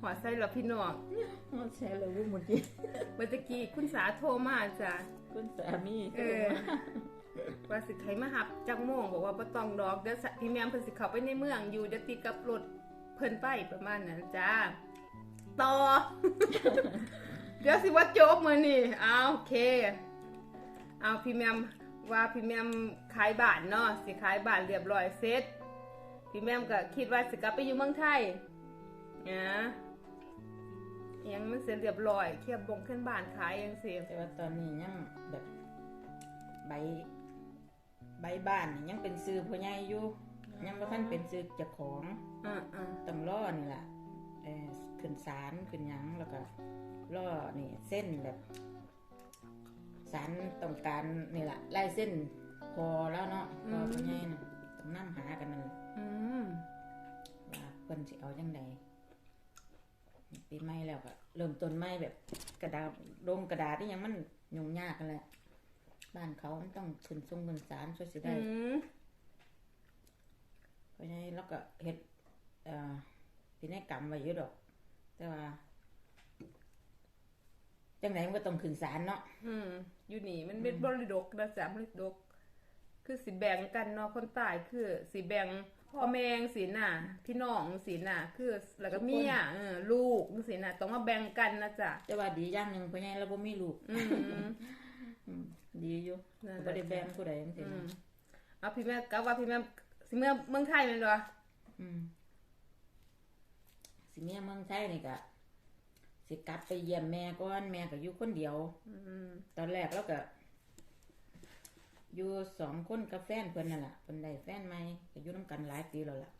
หัวไส้เหรอพี่น้องมันแชร์เลยวุ้เมื่อกี้เมื่อตะกี้คุณสาโทรมาจ้ะคุณสามีเออว่าสิใครมาหับจักโมงบอกว่าบ่ต้องดอกเดี๋ยวสะพี่แมมเพิ่นสิเข้าไปในเมืองอยู่เดี๋ยวติดกับรถเพิ่นไปประมาณนั้นจ้าต่อ เดี๋ยวสิว่าจบมื้อนี้เอาโอเค เอาพี่แมมว่าพี่แมมขายบ้านเนาะสิขายบ้านเรียบร้อยเสร็จ พี่แมมก็คิดว่าสิกลับไปอยู่เมืองไทยนะยังมันเสร็จเรียบร้อยเคลียบบงขึ้นบ้านขายยังเสียแต่ว่าตอนนี้ยังแบบใบใบบ้านนี่ยังเป็นซื้อพ่อใหญ่อยู่ยังบ่ทันเป็นซื้อเจ้าของอ่าอ่าต้องรอนี่ล่ะเออขึ้นศาลขึ้นหยังแล้วก็รอนี่เส้นแบบศาลต้องการนี่ล่ะลายเส้นพอแล้วเนาะพอพ่อใหญ่น่ะ ต้องนํหากันนั่นอืมว่าเพิ่นสิเอาจังไดปีใหม่แล้วก็เริ่มต้นใหม่แบบกระดาษลงกระดาษนี่ยังมันยุ่งยากกันแหละบ้านเขามันต้องขึ้นทรงขึ้นศาลช่วยสิได้อืมเพราะฉะนั้นแล้วก็เฮ็ดเอ่อพินัยกรรมไว้อยู่ดอก แต่ว่าจังไหนมันก็ต้องขึ้นศาลเนาะ อืม อยู่นี่มันเป็นบริดกนะจ๊ะบริดก คือสิแบ่งกันเนาะคนตายคือสิแบ่งพ่อแม่งสิน่ะ พี่น้องสิน่ะ คือแล้วก็เมียเออลูกสิน่ะต้องมาแบ่งกันนะจ๊ะแต่ว่าดีอย่างหนึงเพราะฉะนั้นเราบ่มีลูกอืมอืมดีอยู่นั่นแหละบ่ได้แบ่งผู้ใดจังซี่อืมนะเอาพี่แม่กะว่าพี่แม่สิเมื่อเมืองไทยแม่นบ่อืมสิเมียเมืองไทยนี่ก็สิกลับไปเยี่ยมแม่ก่อนแม่ก็อยู่คนเดียวอืมตอนแรกแล้วก็ อยู่สองคนกับแฟนเพิ่นนั่นแหละเพิ่นได้แฟนใหม่ก็อยู่น้ำกันหลายปีแล้วล่ะ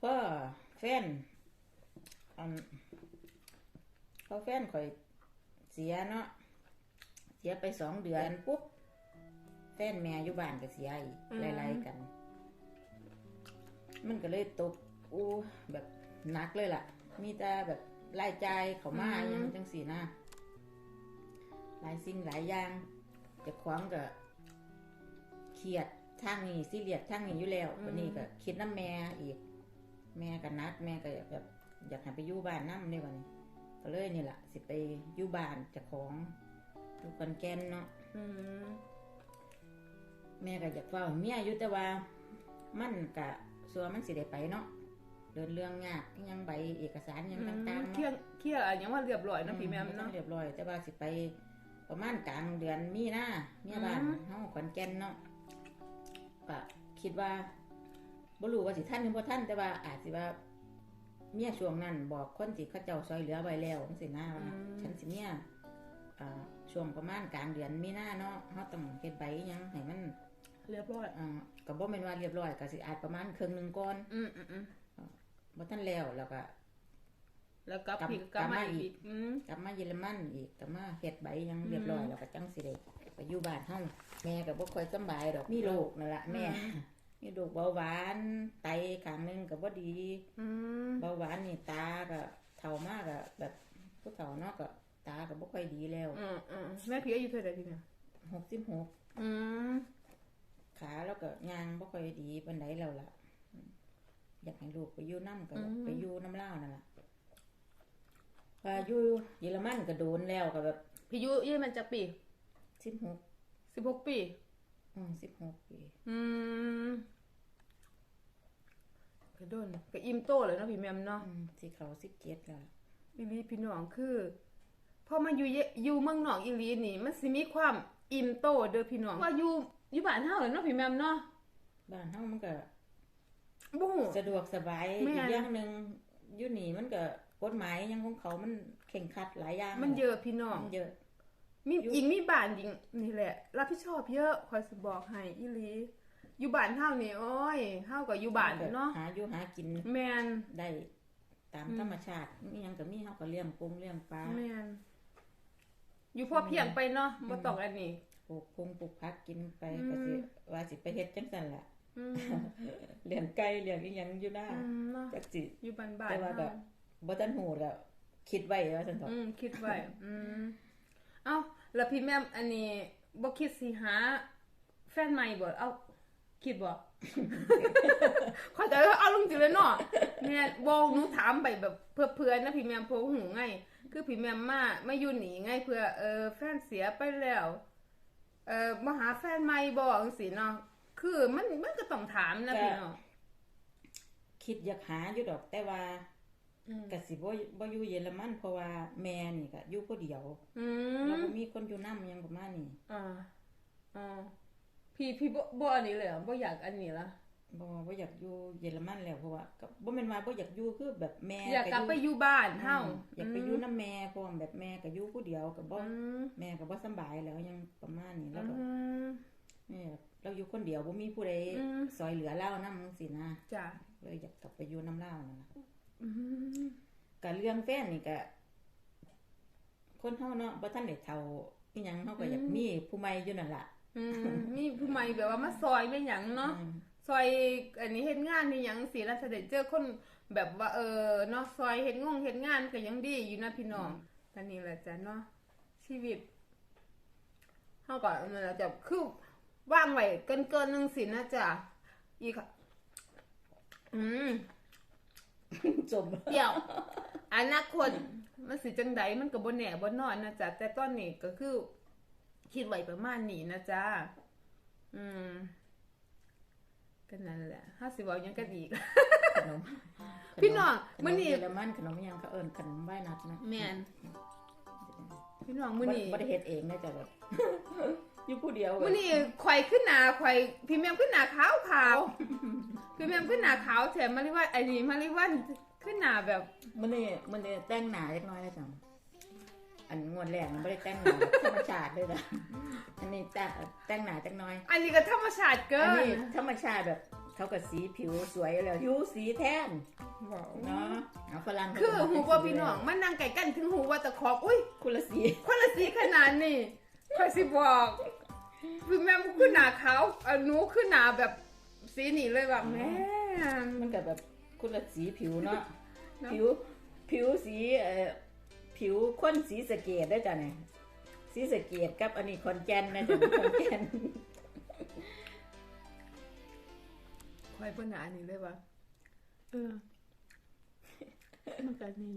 พอแฟนอันพอแฟนข่อยเสียเนาะเสียไปสองเดือนปุ๊บแฟนแม่อยู่บ้านก็เสียอีกไล่ๆกัน มันก็เลยตกอู้แบบหนักเลยล่ะ มีแต่แบบรายจ่ายเขามาอหยังจังสีนะหลายสิ่งหลายอย่างเจะคว้างก็เครียดทางนี้ซีเรียสทางนี้อยู่แล้ววันนี้ก็คิดน้ำแม่อีก แม่ก็นัด แม่ก็แบบอยากให้ไปอยู่บ้านน้ำในวันนี้ก็เลยนี่แหละสิไปอยู่บ้านเจะของอยู่คอนแก่นเนาะอืมแม่ก็อยากเฝ้าให้เมียอยู่แต่ว่า มันกะส่วนมันสิได้ไปเนาะเดินเรื่องยากอิหยังใบเอกสารอิหยังต่างๆเคลียเนาะร์เคลียร์อันยังว่าเรียบร้อยเนาะพี่แม่มต้อเนาะงเรียบร้อย แต่ว่าสิไป ประมาณกลางเดือนมีนาเมียบ้านอืมเฮาขอนแก่นเนาะก็คิดว่าบ่รู้ว่าสิทันหรือบ่ทันแต่ว่าอาจสิว่าเมียช่วงนั้น บอกคนที่เขาเจ้าซอยเหลือไว้แล้วจังซี่นะว่าฉันสิเมียอ่าช่วงประมาณกลางเดือนมีนาเนาะเฮาต้องเฮ็ดใบอิหยังให้มันเรียบร้อยอ่าก็บ่แม่นว่าเรียบร้อยก็สิอาจประมาณครึ่งหนึงก่อนอืมอืมอืมบ่ทันแล้วแล้วก็ แล้วก็กลับพี่ก็กลับกลับมามาอีอีกกอืมกลับมาเยอรมันอีกกลับมาเฮ็ดใบหยังเรียบร้อยแล้วก็จังสิได้ไปอยู่บ้านเฮาแม่ก็บ่ค่อยสำบายดอกมีโรคนั่นล่ะแม่มีโรคเบาหวานไตข้างหนึงก็บ่ดีอืมเบาหวานนี่ตาก็เฒ่ามากก็แบบผู้เฒ่าเนาะก็ตาก็บ่ค่อยดีแล้วอืมอืมแม่พี่อายุเท่าไหร่พี่แม่66อืมขาแล้วก็ย่างบ่ค่อยดีปานใดแล้วล่ะอืมอยากให้ลูกไปอยู่นํก็ไปอยู่น้ำลาวนั่นล่ะ พาอยู่เยอรมันก็โดนแล้วก็แบบพี่อายุยี่มันจะปีสิบหกสิบหกปี อืมสิบหกปี อืมก็โดนก็อิ่มโตเลยเนาะพี่แม่มเนาะอืมสิเขาสิบเจ็ดแล้วอีหลีพี่น้องคือพอมาอยู่เยอยู่เมืองนอกอีหลีนี่ มันสิมีความอิ่มโตเด้อพี่น้องว่าอยู่อยู่บ้านเฮาเนาะพี่แม่มเนาะบ้านเฮามันก็บ่ฮู้สะดวกสบายแม่นอีกอย่างหนึ่งอยู่นี่มันก็ กฎหมายยังของเขามันเข่งครัดหลายอย่างมันเยอะพี่น้องมันเยอะ มีหญิงมีบ้านหญิงนี่แหละ รับผิดชอบเยอะคอยสิบอกให้อีหลีอยู่บ้านเฮานี่โอ้ยเฮาก็อยู่บ้านเนาะหาอยู่หากินแม่นได้ตามธรรมชาติมีหยังก็มีเฮาก็เลี้ยงปูเลี้ยงปลาแม่นอยู่พอเพียงไปเนาะบ่ต้องอันนี้ปลูกพุงปลูกผักกินไปอืมก็สิว่าสิไปเฮ็ดจังซั่นล่ะอืมเลี้ยงไก่เลี้ยงอีหยังอยู่หน้าอืมเนาะจักสิอยู่บ้านบ้านแต่ว่าก็บ่ ทันฮู้แล้วคิดไว้ว่าซั่นเถาะอืมคิดไว้ อืมเอ้าแล้วพี่แม่มอันนี้บ่คิดสิหาแฟนใหม่บ่เอาคิดบ่เข้าใจว่าเอาลงจริงเลยเนาะเนี่ยบอกหนูถามไปแบบเพื่อเพื่อนนะพี่แมมโพหูไงคือพี่แมมมาไม่อยู่หนีไงเพื่อเออแฟนเสียไปแล้ว เออมาหาแฟนใหม่บอกสิเนาะคือมันมันก็ต้องถามนะพี่เนาะคิดอยากหาอยู่ดอกแต่ว่าอืม ก็สิบ่บ่อยู่เยอรมันเพราะว่าแม่นี่ก็อยู่ผู้เดียวอืแล้วมก็มีคนอยู่นำยังประมาณนี้อ่าอ่าพี่พี่บ่บ่อันนี้เลยเหรอบ่อยากอันนี้ละบ่บ่อยากอยู่เยอรมันแล้วเพราะว่าก็บ่แม่นว่าบ่อยากอยู่คือแบบแม่อยากกลับไปอยู่บ้านเฮาอืมอยากไปอยู่นํแม่เพราะว่าแบบแม่ก็อยู่ผู้เดียวก็บ่อืมแม่ก็บ่สำบายแล้วยังประมาณนี้แล้วก็อืมแม่เราอยู่คนเดียวบ่มีผู้ใดอืมซอยเหลือเรานำจังซี่นะจ้ะเลยอยากกลับไปอยู่น้ำเล่าวนั่นล่ะ อืมก็เรื่องแฟนนี่ก็คนเฮาเนาะบ่ทันได้เฒ่าอีหยังเฮาก็อยากมีผู้ใหม่อยู่นั่นล่ะอืมนี่ผู้ใหม่แบบว่ามาซอยเป็นหยังเนาะอืมซอยอันนี้เฮ็ดงานนี่หยังสิแล้วจะได้เจอคนแบบว่าเออเนาะซอยเฮ็ดงงเฮ็ดงานก็ยังดีอยู่นะพี่น้องตอนนี้แหละจ้ะเนาะชีวิตเฮาก็นั่นแหละจ้ะคือว่างไว้เกินเกินๆนึงสินะจ้ะอีกค่ะอืม จบเดี๋ยวอนาคตมันสิจังใดมันก็บ่แน่บ่นอนนะจ๊ะแต่ตอนนี้ก็คือ คิดไว้ประมาณนี้นะจ๊ะอืมก็นั่นแหละห้าสิบเอาหยังกันอีกขนมพี่น้องขมื้นอมนี้เยอรมันขนมอิหยังเขาเอิ้นขนมไหว้นัดนะแม่นพี่น้องมื้อบ่นี้บ่ได้เฮ็ดเองนะจ๊ะแบบอยู่ผู้เดียวมื้อนี้ข่อยขึ้นหน้าข่อยพี่แม่มขึ้นหน้าขาวขาว พี่แม่มขึ้นหน้าขาวแถมมาเรียกว่าไอ้นี่มาเรียกว่าขึ้นหน้าแบบมื้อนี้มื้อนี้แต่งหน้าเล็กน้อยนะจ๊ะอันงวดแรกมันบ่ได้แต่งหน้าแบบธรรมชาติเลยนะอันนี้แต่งแต่งหน้าจักหน้อย อันนี้ก็ธรรมชาติเกิอันนนี้ธรรมชาติแบบเขาก็สีผิวสวยแล้วผิวสีแทนว้าวเนาะเอาฝรั่งเขาคือก็หูว่าพี่น้องมันนั่งไก่กันถึงหูว่าตะขอบอุ้ยคนละสีคนละสีขนาดนี้คอยสิบอกคือแม่มันขึ้นหนาขาวอันหนูขึ้นหนาแบบ สีนี่เลยแบบแม่มันก็แบบคนละสีผิวเนาะเนาะผิวผิวสีเอ่อผิวคนสีสะเกดได้จ้ะเนี่ยสีสะเกดกับอันนี้คอนแกนนะจ๊ะคอนแกนคอยเพื่อนหนาอันนี้เลยว่าเออมันกันนี่